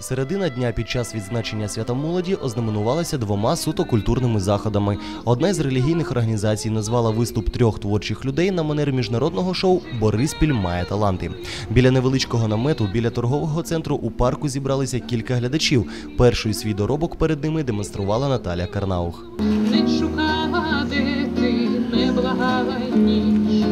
Середина дня під час відзначення свята молоді ознаменувалася двома суто культурними заходами. Одна з релігійних організацій назвала виступ трьох творчих людей на манер міжнародного шоу Бориспіль має таланти. Біля невеличкого намету, біля торгового центру у парку зібралися кілька глядачів. Перший свій доробок перед ними демонструвала Наталя Карнаух. Не шукала, де ти не благала ніч,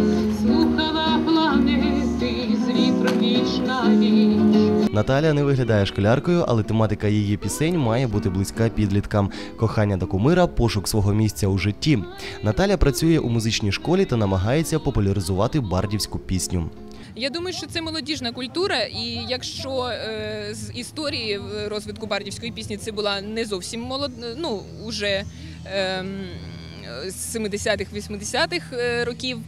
слухала планети з вітром віч на віч. Наталя не виглядає школяркою, але тематика її пісень має бути близька підліткам. Кохання до кумира, пошук свого місця у житті. Наталя працює у музичній школі та намагається популяризувати бардівську пісню. Я думаю, що це молодіжна культура, і якщо е, з історії розвитку бардівської пісні це була не зовсім молод, ну уже ем, з 70-х, 80-х е, років,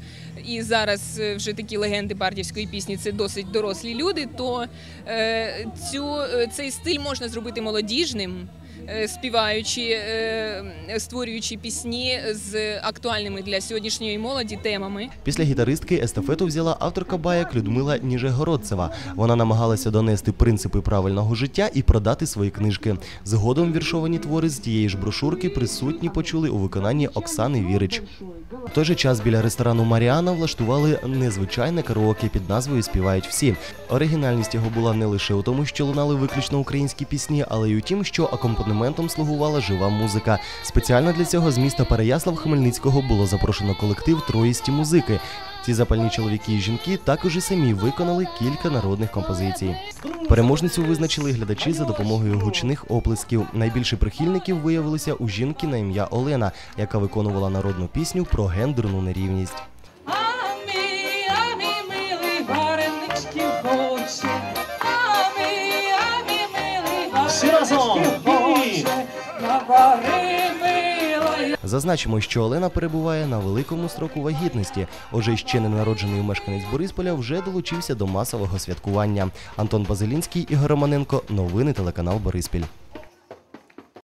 і зараз е, вже такі легенди бардівської пісні це досить дорослі люди, то е, цю, цей стиль можна зробити молодіжним. Е, Співаючи, е, створюючи пісні з актуальними для сьогоднішньої молоді темами. Після гітаристки естафету взяла авторка баєк Людмила Ніжегородцева. Вона намагалася донести принципи правильного життя і продати свої книжки. Згодом віршовані твори з тієї ж брошурки присутні почули у виконанні Оксани Вірич. В той же час біля ресторану Маріана влаштували незвичайне караоке під назвою Співають всі. Оригінальність його була не лише у тому, що лунали виключно українські пісні, але й у тім, що акомпанементом слугувала жива музика. Спеціально для цього з міста Переяслав Хмельницького було запрошено колектив Троїсті музики. Ці запальні чоловіки і жінки також і самі виконали кілька народних композицій. Переможницю визначили глядачі за допомогою гучних оплесків. Найбільше прихильників виявилося у жінки на ім'я Олена, яка виконувала народну пісню про гендерну нерівність. Всі разом! Зазначимо, що Олена перебуває на великому строку вагітності. Отже, ще не народжений мешканець Борисполя вже долучився до масового святкування. Антон Базилінський, Ігор Романенко. Новини телеканал Бориспіль.